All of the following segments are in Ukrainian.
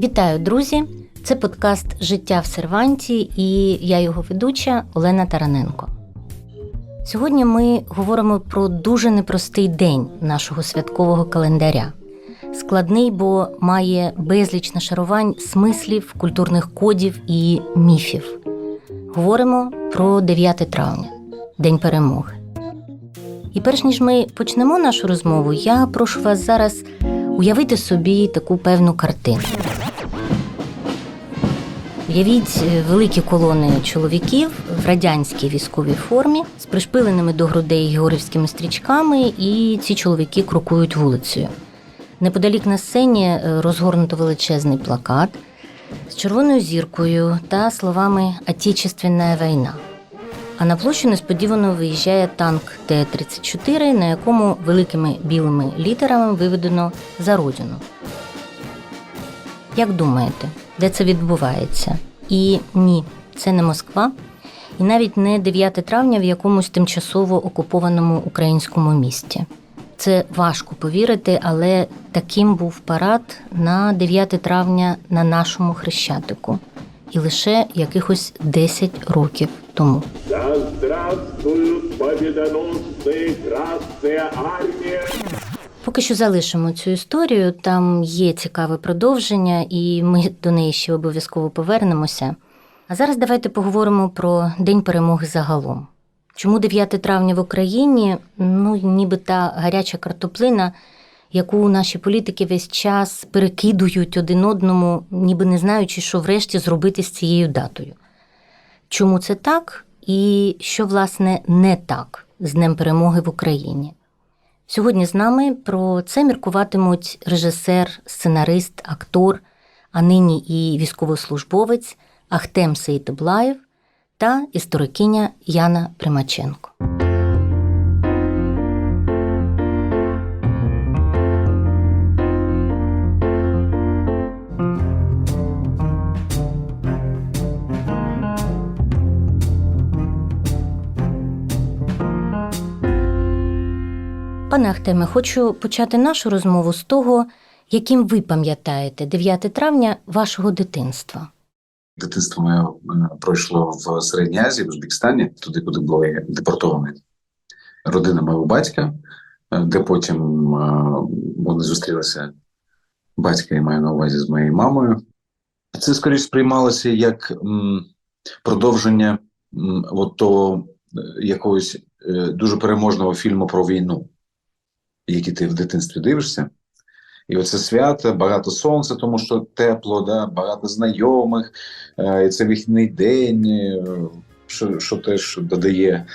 Вітаю, друзі! Це подкаст Життя в серванті і я його ведуча Олена Тараненко. Сьогодні ми говоримо про дуже непростий день нашого святкового календаря. Складний, бо має безліч нашарувань смислів, культурних кодів і міфів. Говоримо про 9 травня, День перемоги. І перш ніж ми почнемо нашу розмову, я прошу вас зараз уявити собі таку певну картину. Уявіть е, великі колони чоловіків в радянській військовій формі з пришпиленими до грудей георгівськими стрічками, і ці чоловіки крокують вулицею. Неподалік на сцені е, розгорнуто величезний плакат з червоною зіркою та словами Отечественна війна. А на площу несподівано виїжджає танк Т-34, на якому великими білими літерами виведено за родину. Як думаєте, де це відбувається? І ні, це не Москва, і навіть не 9 травня в якомусь тимчасово окупованому українському місті. Це важко повірити, але таким був парад на 9 травня на нашому хрещатику, і лише якихось 10 років тому. Да здравствуют победоносные Красная Армия! Поки що залишимо цю історію. Там є цікаве продовження, і ми до неї ще обов'язково повернемося. А зараз давайте поговоримо про День перемоги загалом. Чому 9 травня в Україні? Ну, ніби та гаряча картоплина, яку наші політики весь час перекидують один одному, ніби не знаючи, що врешті зробити з цією датою. Чому це так? І що, власне, не так з Днем перемоги в Україні? Сьогодні з нами про це міркуватимуть режисер, сценарист, актор, а нині і військовослужбовець Ахтем Сейтеблаєв та історикиня Яна Примаченко. Пане Ахтеме, хочу почати нашу розмову з того, яким ви пам'ятаєте 9 травня вашого дитинства. Дитинство моє е, пройшло в Середній Азії, в Узбекистані, туди, куди були депортовані родина мого батька, е, де потім е, вони зустрілися батька і маю на увазі з моєю мамою. Це скоріше сприймалося як продовження от того якогось дуже переможного фільму про війну, який ти в дитинстві дивишся. І оце свято, багато сонця, тому що тепло, да, багато знайомих, е, і це вихідний день, е, що, що теж додає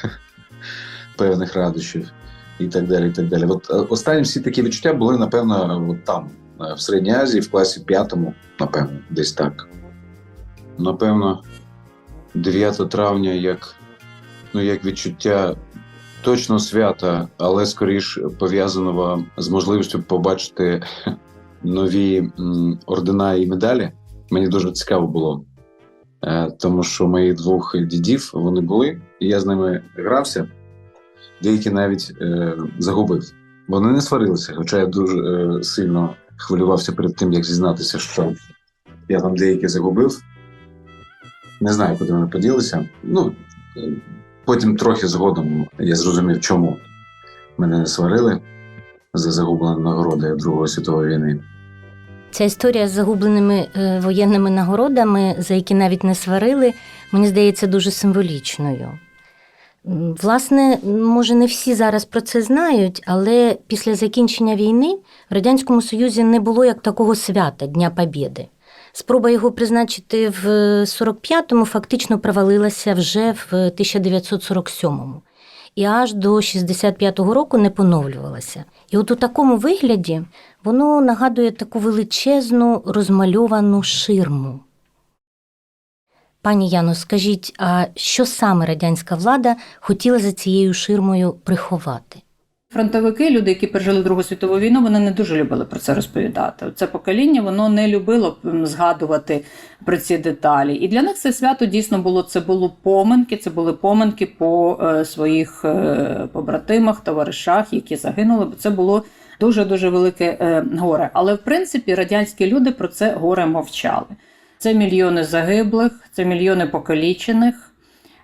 певних радощів і так далі. і так далі. От е, останні всі такі відчуття були, напевно, от там, в Середній Азії, в класі п'ятому, напевно, десь так. Напевно, 9 травня як, ну, як відчуття точно свята, але скоріш пов'язаного з можливістю побачити нові ордена і медалі. Мені дуже цікаво було, е, тому що моїх двох дідів вони були, і я з ними грався. Деякі навіть е, загубив. Вони не сварилися, хоча я дуже е, сильно хвилювався перед тим, як зізнатися, що я там деякі загубив. Не знаю, куди вони поділися. Ну, Потім трохи згодом я зрозумів, чому мене не сварили за загублені нагороди Другої світової війни. Ця історія з загубленими е, воєнними нагородами, за які навіть не сварили, мені здається дуже символічною. Власне, може, не всі зараз про це знають, але після закінчення війни в Радянському Союзі не було як такого свята Дня Побєди. Спроба його призначити в 45-му фактично провалилася вже в 1947-му. І аж до 65-го року не поновлювалася. І от у такому вигляді воно нагадує таку величезну розмальовану ширму. Пані Яно, скажіть, а що саме радянська влада хотіла за цією ширмою приховати? Фронтовики, люди, які пережили Другу світову війну, вони не дуже любили про це розповідати. Це покоління воно не любило згадувати про ці деталі. І для них це свято дійсно було це було поминки. Це були поминки по е, своїх е, побратимах, товаришах, які загинули. Бо це було Дуже дуже велике е, горе. Але в принципі радянські люди про це горе мовчали. Це мільйони загиблих, це мільйони покалічених.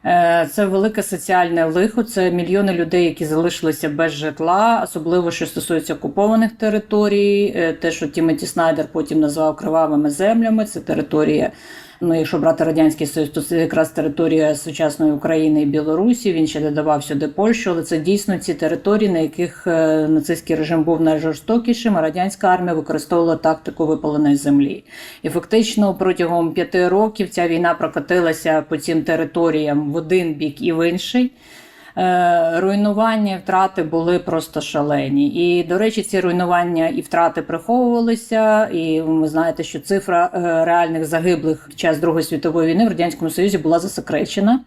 Е, Це велике соціальне лихо, це мільйони людей, які залишилися без житла, особливо що стосується окупованих територій. Е, Те, що Тімоті Снайдер потім назвав кривавими землями, це територія. Ну, якщо брати радянський союз, то це якраз територія сучасної України і Білорусі. Він ще додавав сюди Польщу, але це дійсно ці території, на яких е, нацистський режим був найжорстокішим, а радянська армія використовувала тактику випаленої землі. І фактично протягом п'яти років ця війна прокотилася по цим територіям в один бік і в інший. Е, Руйнування і втрати були просто шалені. І, до речі, ці руйнування і втрати приховувалися. І ви знаєте, що цифра е, реальних загиблих під час Другої світової війни в радянському Союзі була засекречена.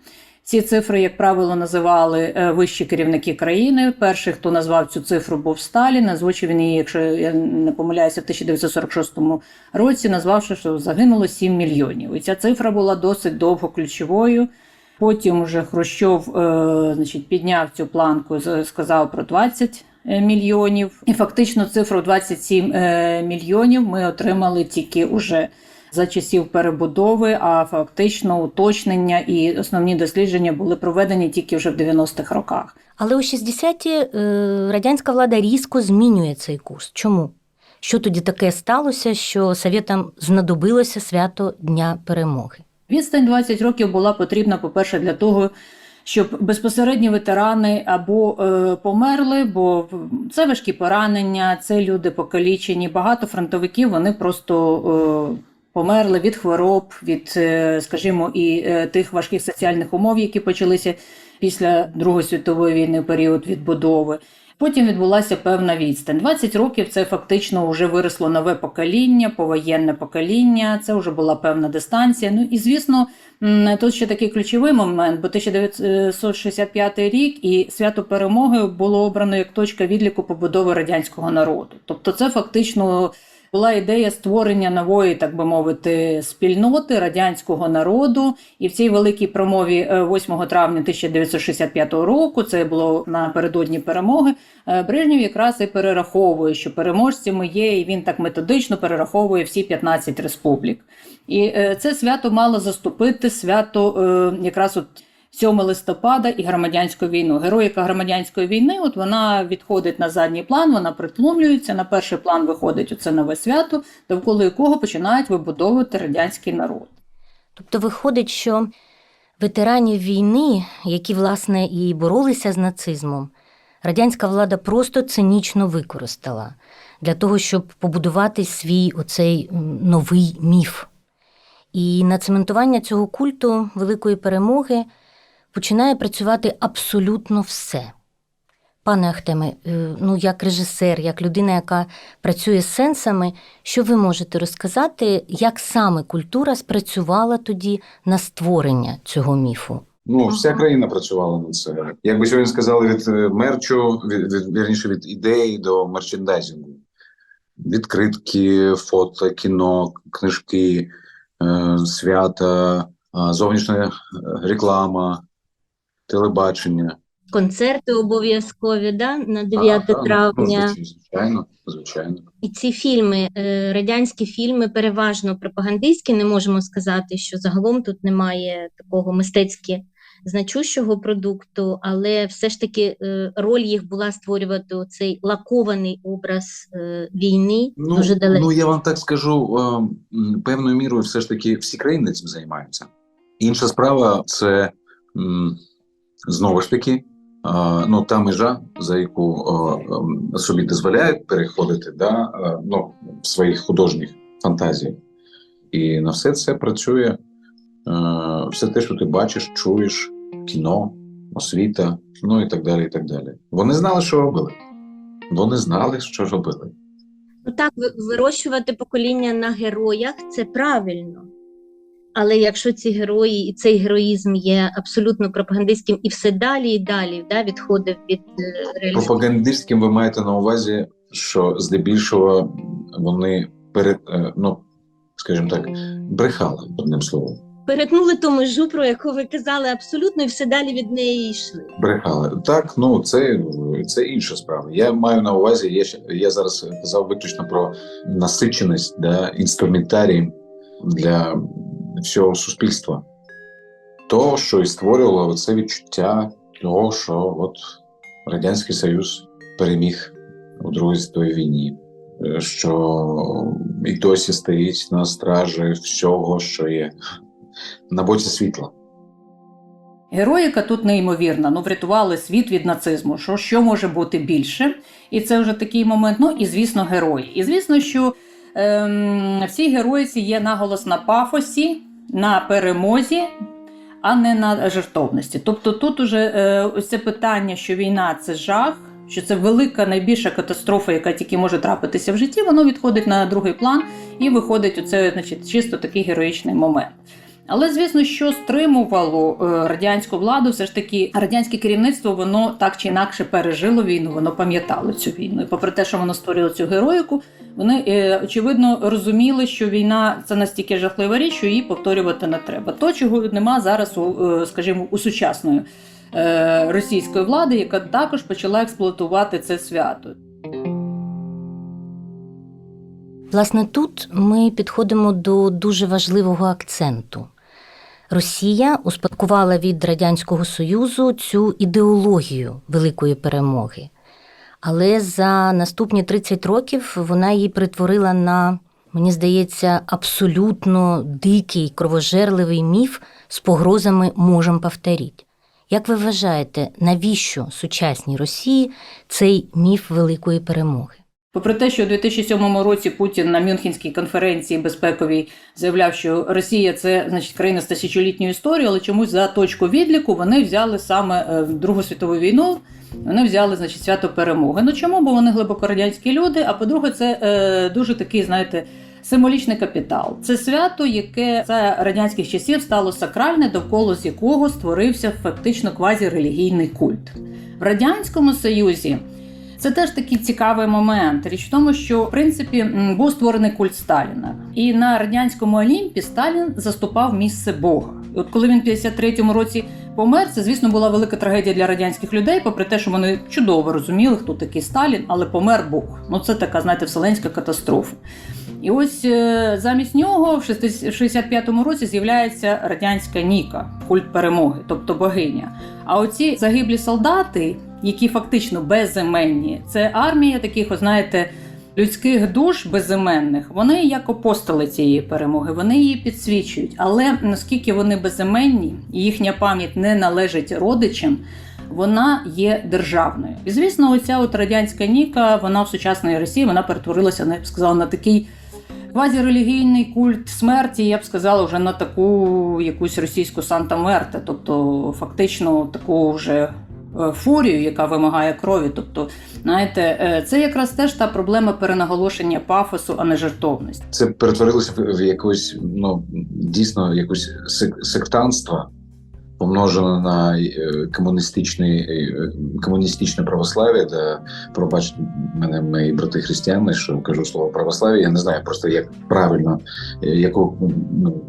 Ці цифри, як правило, називали е, вищі керівники країни. Перший, хто назвав цю цифру, був Сталін. Озвучив він її, якщо я не помиляюся, в 1946 році, назвавши, що загинуло 7 мільйонів. І ця цифра була досить довго ключовою. Потім уже Хрущов е, значить, підняв цю планку, сказав про 20 мільйонів. І фактично цифру 27 е, мільйонів ми отримали тільки уже за часів перебудови, а фактично уточнення і основні дослідження були проведені тільки вже в 90-х роках. Але у 60-ті е, радянська влада різко змінює цей курс. Чому? Що тоді таке сталося, що совєтам знадобилося свято Дня перемоги? Відстань 20 років була потрібна, по-перше, для того, щоб безпосередні ветерани або е, померли, бо це важкі поранення, це люди покалічені. Багато фронтовиків вони просто е, померли від хвороб, від, е, скажімо, і е, тих важких соціальних умов, які почалися після Другої світової війни, період відбудови. Потім відбулася певна відстань. 20 років це фактично вже виросло нове покоління, повоєнне покоління. Це вже була певна дистанція. Ну і звісно, тут ще такий ключовий момент, бо 1965 рік і свято перемоги було обрано як точка відліку побудови радянського народу. Тобто, це фактично. Була ідея створення нової, так би мовити, спільноти радянського народу, і в цій великій промові е, 8 травня 1965 року, це було напередодні перемоги. е, Брежнєв якраз і перераховує, що переможцями є, і він так методично перераховує всі 15 республік. І е, це свято мало заступити свято е, якраз от 7 листопада і громадянську війну. Героїка громадянської війни, от вона відходить на задній план, вона притлумлюється. На перший план виходить оце нове свято, довкола якого починають вибудовувати радянський народ. Тобто виходить, що ветеранів війни, які власне і боролися з нацизмом, радянська влада просто цинічно використала для того, щоб побудувати свій оцей новий міф. І на цементування цього культу великої перемоги починає працювати абсолютно все. Пане Ахтеме, е, ну як режисер, як людина, яка працює з сенсами, що ви можете розказати, як саме культура спрацювала тоді на створення цього міфу? Ну, вся країна працювала на це. Як би сьогодні сказали, від е, мерчу, від, від вірніше від ідеї до мерчендайзингу. Відкритки, фото, кіно, книжки, е, свята, зовнішня реклама, телебачення. Концерти обов'язкові да? на 9 Ну, звичайно, звичайно. І ці фільми, е, радянські фільми, переважно пропагандистські, не можемо сказати, що загалом тут немає такого мистецьки значущого продукту, але все ж таки е, роль їх була створювати цей лакований образ е, війни Ну, дуже далеко. ну я вам так скажу, певною мірою, все ж таки всі країни цим займаються. Інша справа це знову ж таки. Ну, та межа, за яку собі дозволяють переходити да, ну, в своїх художніх фантазіях. І на все це працює все те, що ти бачиш, чуєш, кіно, освіта, ну і так далі. і так далі. Вони знали, що робили. Вони знали, що робили. Ну так, вирощувати покоління на героях це правильно. Але якщо ці герої і цей героїзм є абсолютно пропагандистським і все далі і далі да, відходив від е, реалізації. Пропагандистським ви маєте на увазі, що здебільшого вони перед, е, ну, скажімо так, брехали одним словом. перетнули ту межу, про яку ви казали абсолютно, і все далі від неї йшли. Брехали. Так, ну це, це інша справа. Я маю на увазі, я, ще- я зараз казав виключно про насиченість да, інструментарієм для всього суспільства. То, що і створювало це відчуття того, що от Радянський Союз переміг у Другій світовій війні, е, що і досі стоїть на стражі всього, що є на боці світла. Героїка тут неймовірна. Ну, врятували світ від нацизму. Що, що може бути більше? І це вже такий момент. Ну і звісно, герої. І звісно, що ем, всі героїці є наголос на пафосі, на перемозі, а не на жертовності. Тобто, тут уже е, це питання, що війна це жах. Що це велика найбільша катастрофа, яка тільки може трапитися в житті, воно відходить на другий план і виходить у це, значить, чисто такий героїчний момент. Але звісно, що стримувало е, радянську владу, все ж таки радянське керівництво воно так чи інакше пережило війну, воно пам'ятало цю війну. І попри те, що воно створило цю героїку, вони е, очевидно розуміли, що війна це настільки жахлива річ, що її повторювати не треба. То, чого нема зараз у, е, скажімо, у сучасної російської влади, яка також почала експлуатувати це свято. Власне, тут ми підходимо до дуже важливого акценту. Росія успадкувала від Радянського Союзу цю ідеологію великої перемоги. Але за наступні 30 років вона її перетворила на, мені здається, абсолютно дикий кровожерливий міф з погрозами можем повторіть. Як ви вважаєте, навіщо сучасній Росії цей міф великої перемоги? Попри те, що у 2007 році Путін на Мюнхенській конференції безпековій заявляв, що Росія це значить країна з тисячолітньою історією, але чомусь за точку відліку вони взяли саме е, Другу світову війну. Вони взяли значить свято перемоги. Ну чому? Бо вони глибоко радянські люди. А по-друге, це е, дуже такий, знаєте. Символічний капітал це свято, яке за радянських часів стало сакральне, довкола з якого створився фактично квазірелігійний культ в радянському союзі. Це теж такий цікавий момент. Річ в тому, що в принципі був створений культ Сталіна, і на радянському Олімпі Сталін заступав місце Бога. І от коли він в 53-му році помер, це звісно була велика трагедія для радянських людей, попри те, що вони чудово розуміли, хто такий Сталін, але помер Бог. Ну це така, знаєте, вселенська катастрофа. І ось е, замість нього в 65-му році з'являється радянська Ніка, культ перемоги, тобто богиня. А оці загиблі солдати, які фактично безіменні, це армія таких, знаєте, людських душ безіменних. Вони як апостоли цієї перемоги, вони її підсвічують. Але наскільки вони безіменні, їхня пам'ять не належить родичам. Вона є державною, і звісно, оця от радянська ніка, вона в сучасній Росії вона перетворилася на я б сказала на такий квазірелігійний культ смерті, я б сказала, вже на таку якусь російську Санта Мерте, тобто фактично таку вже фурію, яка вимагає крові. Тобто, знаєте, е, це якраз теж та проблема перенаголошення пафосу, а не жертовності. Це перетворилося в, якусь, ну дійсно, якусь сек- сектантство, помножене на е, комуністичний, е, комуністичне православ'я, де пробачте мене мої брати християни, що кажу слово православ'я. Я не знаю просто як правильно, е, яку, ну,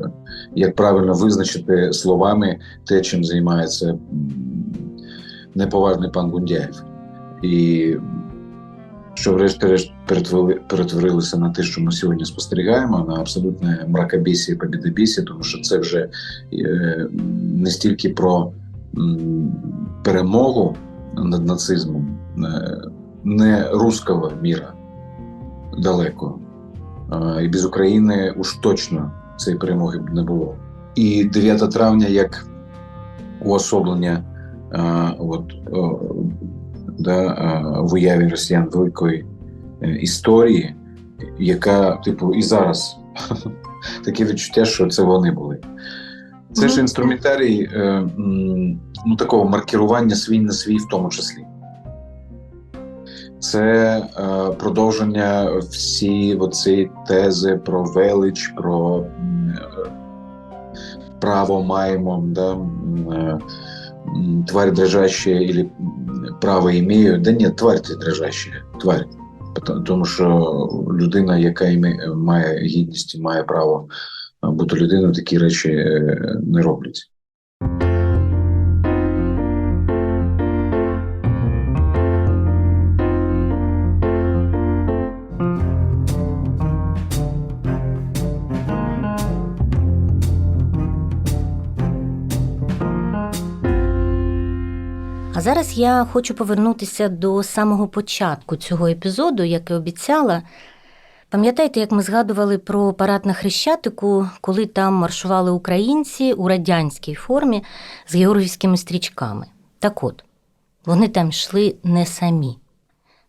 як правильно визначити словами те, чим займається неповажний пан Гундяєв. І що врешті-решт перетворилося на те, що ми сьогодні спостерігаємо, на абсолютне мракобісі і побідобісі, тому що це вже е, не стільки про перемогу над нацизмом, е, не руского міра далеко. І без України уж точно цієї перемоги б не було. І 9 травня як уособлення от, да, в уяві росіян великої е, історії, яка, типу, і зараз таке відчуття, що це вони були. Це ж інструментарій е, ну, такого маркірування свій на свій в тому числі. Це е, продовження всі оці тези про велич, про право маємо, да, е, тварь дрожащая или право имею. Да ні, тварь ти дрожащая, тварь. Тому що людина, яка іме- має гідність має право бути людиною такі речі е, не роблять. Зараз я хочу повернутися до самого початку цього епізоду, як і обіцяла. Пам'ятаєте, як ми згадували про парад на Хрещатику, коли там маршували українці у радянській формі з георгівськими стрічками? Так от, вони там йшли не самі.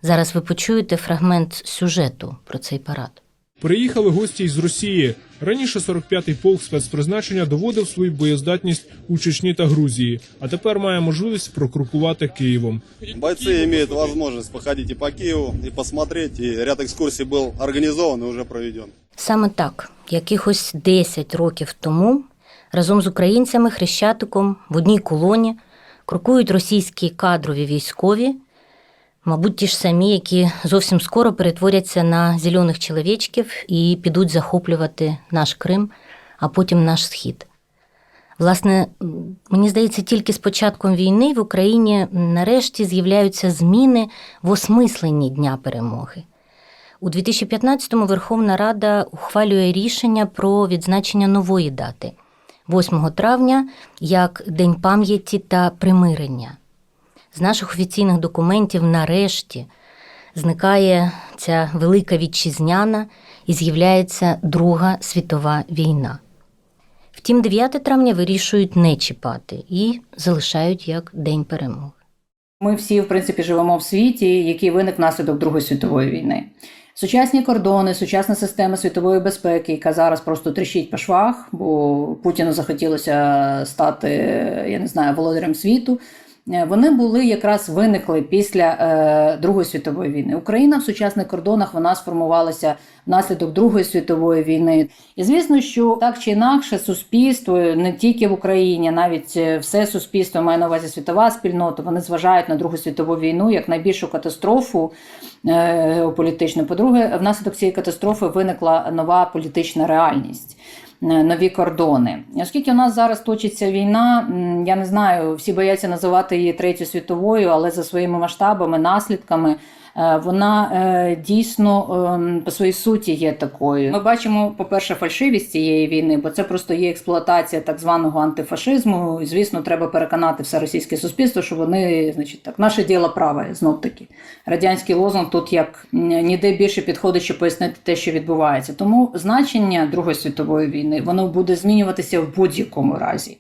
Зараз ви почуєте фрагмент сюжету про цей парад. Приїхали гості із Росії. Раніше 45-й полк спецпризначення доводив свою боєздатність у Чечні та Грузії, а тепер має можливість прокрокувати Києвом. Бойцы имеют возможность походить и по Киеву, и посмотреть, и ряд экскурсий был организован и уже проведен. Саме так, якихось 10 років тому, разом з українцями Хрещатиком в одній колоні крокують російські кадрові військові, мабуть, ті ж самі, які зовсім скоро перетворяться на зелених чоловічків і підуть захоплювати наш Крим, а потім наш схід. Власне, мені здається, тільки з початком війни в Україні нарешті з'являються зміни в осмисленні Дня перемоги. У 2015-му Верховна Рада ухвалює рішення про відзначення нової дати 8 травня як День пам'яті та примирення. З наших офіційних документів нарешті зникає ця велика вітчизняна і з'являється Друга світова війна. Втім, 9 травня вирішують не чіпати і залишають як День перемоги. Ми всі, в принципі, живемо в світі, який виник внаслідок Другої світової війни. Сучасні кордони, сучасна система світової безпеки, яка зараз просто тріщить по швах, бо Путіну захотілося стати, я не знаю, володарем світу. Е, Вони були якраз виникли після е, Другої світової війни. Україна в сучасних кордонах вона сформувалася внаслідок Другої світової війни. І звісно, що так чи інакше, суспільство не тільки в Україні, навіть е, все суспільство має на увазі світова спільнота. Вони зважають на Другу світову війну як найбільшу катастрофу геополітичну. По-друге, внаслідок цієї катастрофи виникла нова політична реальність. Е, Нові кордони, оскільки у нас зараз точиться війна, я не знаю, всі бояться називати її третьою світовою, але за своїми масштабами, наслідками вона е, дійсно ем, по своїй суті є такою. Ми бачимо, по-перше, фальшивість цієї війни, бо це просто є експлуатація так званого антифашизму. І, звісно, треба переконати все російське суспільство, що вони, значить, так, наше діло праве, знов таки. Радянський лозунг тут як ніде більше підходить, щоб пояснити те, що відбувається. Тому значення Другої світової війни воно буде змінюватися в будь-якому разі.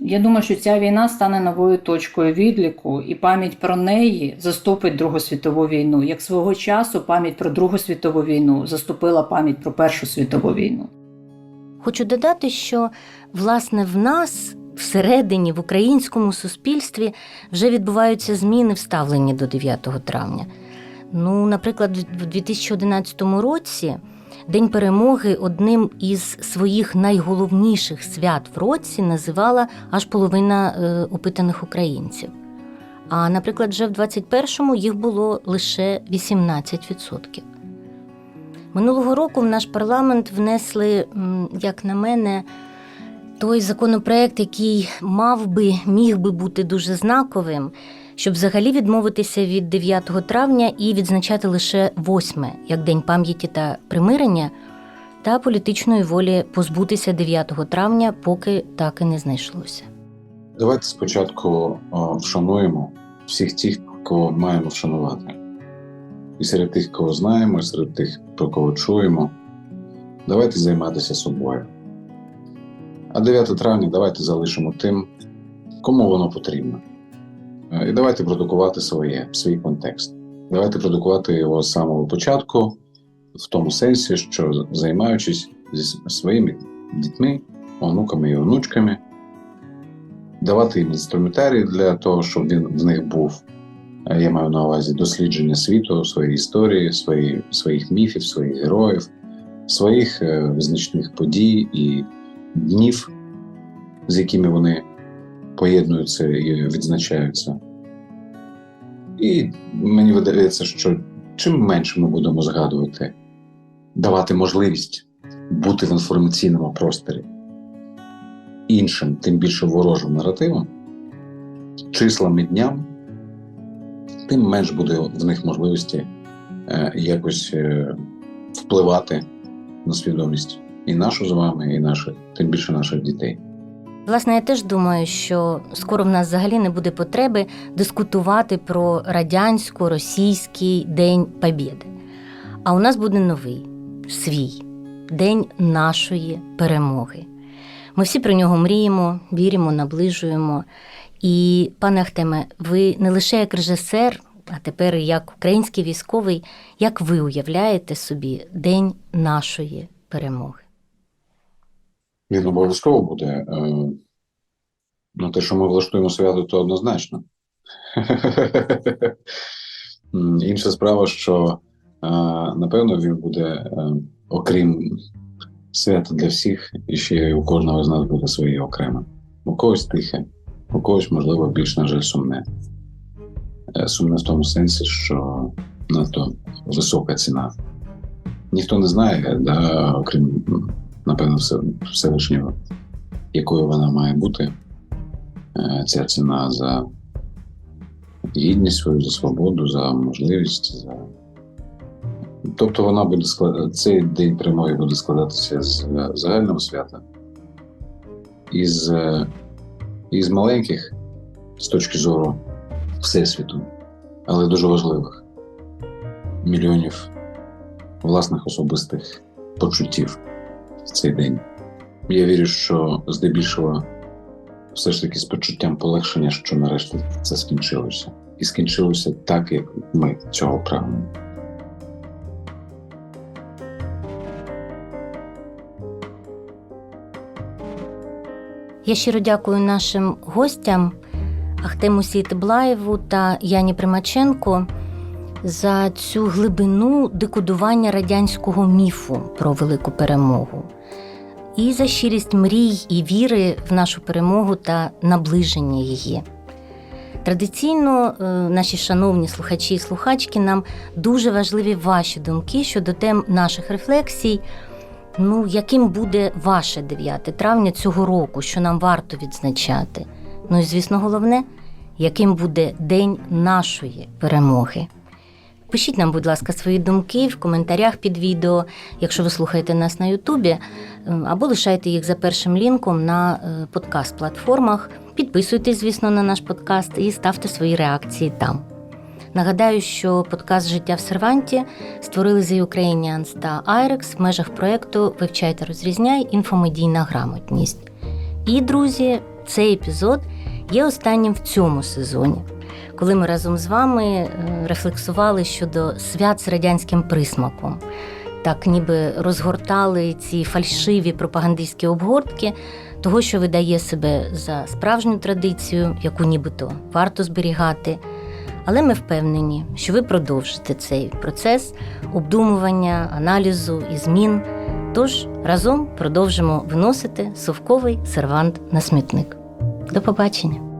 Я думаю, що ця війна стане новою точкою відліку, і пам'ять про неї заступить Другу світову війну. Як свого часу пам'ять про Другу світову війну заступила пам'ять про Першу світову війну. Хочу додати, що власне в нас всередині в українському суспільстві вже відбуваються зміни в ставленні до 9 травня. Ну, наприклад, в 2011 році День перемоги одним із своїх найголовніших свят в році називала аж половина е, опитаних українців. А, наприклад, вже в 21-му їх було лише 18%. Минулого року в наш парламент внесли, як на мене, той законопроект, який мав би, міг би бути дуже знаковим, щоб взагалі відмовитися від 9 травня і відзначати лише 8, як День пам'яті та примирення, та політичної волі позбутися 9 травня, поки так і не знайшлося. Давайте спочатку вшануємо всіх тих, кого маємо вшанувати. І серед тих, кого знаємо, і серед тих, про кого чуємо. Давайте займатися собою. А 9 травня давайте залишимо тим, кому воно потрібно. Е, І давайте продукувати своє, свій контекст. Давайте продукувати його з самого початку, в тому сенсі, що займаючись зі своїми дітьми, онуками і онучками, давати їм інструментарій для того, щоб він в них був. Е, Я маю на увазі дослідження світу, своєї історії, свої, своїх міфів, своїх героїв, своїх е, визначних подій і днів, з якими вони поєднуються і відзначаються. І мені видається, що чим менше ми будемо згадувати, давати можливість бути в інформаційному просторі іншим, тим більше ворожим наративом, числами дням, тим менш буде в них можливості е, якось е, впливати на свідомість і нашу з вами, і наших, тим більше наших дітей. Власне, я теж думаю, що скоро в нас взагалі не буде потреби дискутувати про радянсько-російський День Побєди. А у нас буде новий свій день нашої перемоги. Ми всі про нього мріємо, віримо, наближуємо. І, пане Ахтеме, ви не лише як режисер, а тепер як український військовий, як ви уявляєте собі День нашої перемоги? Він обов'язково буде. Ну, те, що ми влаштуємо свято, то однозначно. Інша справа, що е, напевно він буде, е, окрім свята для всіх, і ще у кожного з нас буде своє окреме. У когось тихе, у когось, можливо, більш, на жаль, сумне. Сумне в тому сенсі, що надто висока ціна. Ніхто не знає, да, окрім, напевно, все, Всевишнього, якою вона має бути, е, ця ціна за гідність свою, за свободу, за можливість. За... Тобто вона буде склад... цей день перемоги буде складатися з е, загального свята, із, е, із маленьких з точки зору Всесвіту, але дуже важливих мільйонів власних особистих почуттів в цей день. Я вірю, що здебільшого все ж таки з почуттям полегшення, що нарешті це скінчилося. І скінчилося так, як ми цього прагнемо. Я щиро дякую нашим гостям Ахтему Сійтеблаєву та Яні Примаченко за цю глибину декодування радянського міфу про велику перемогу і за щирість мрій і віри в нашу перемогу та наближення її. Традиційно е, наші шановні слухачі і слухачки нам дуже важливі ваші думки щодо тем наших рефлексій. Ну, яким буде ваше 9 травня цього року, що нам варто відзначати? Ну і звісно, головне, яким буде день нашої перемоги. Пишіть нам, будь ласка, свої думки в коментарях під відео, якщо ви слухаєте нас на Ютубі, е, або лишайте їх за першим лінком на е, подкаст-платформах. Підписуйтесь, звісно, на наш подкаст і ставте свої реакції там. Нагадаю, що подкаст Життя в серванті створили The Ukrainians та IREX в межах проєкту Вивчайте, розрізняй інфомедійна грамотність. І, друзі, цей епізод є останнім в цьому сезоні, коли ми разом з вами е, рефлексували щодо свят з радянським присмаком. Так, ніби розгортали ці фальшиві пропагандистські обгортки того, що видає себе за справжню традицію, яку нібито варто зберігати. Але ми впевнені, що ви продовжите цей процес обдумування, аналізу і змін. Тож разом продовжимо вносити совковий сервант на смітник. До побачення!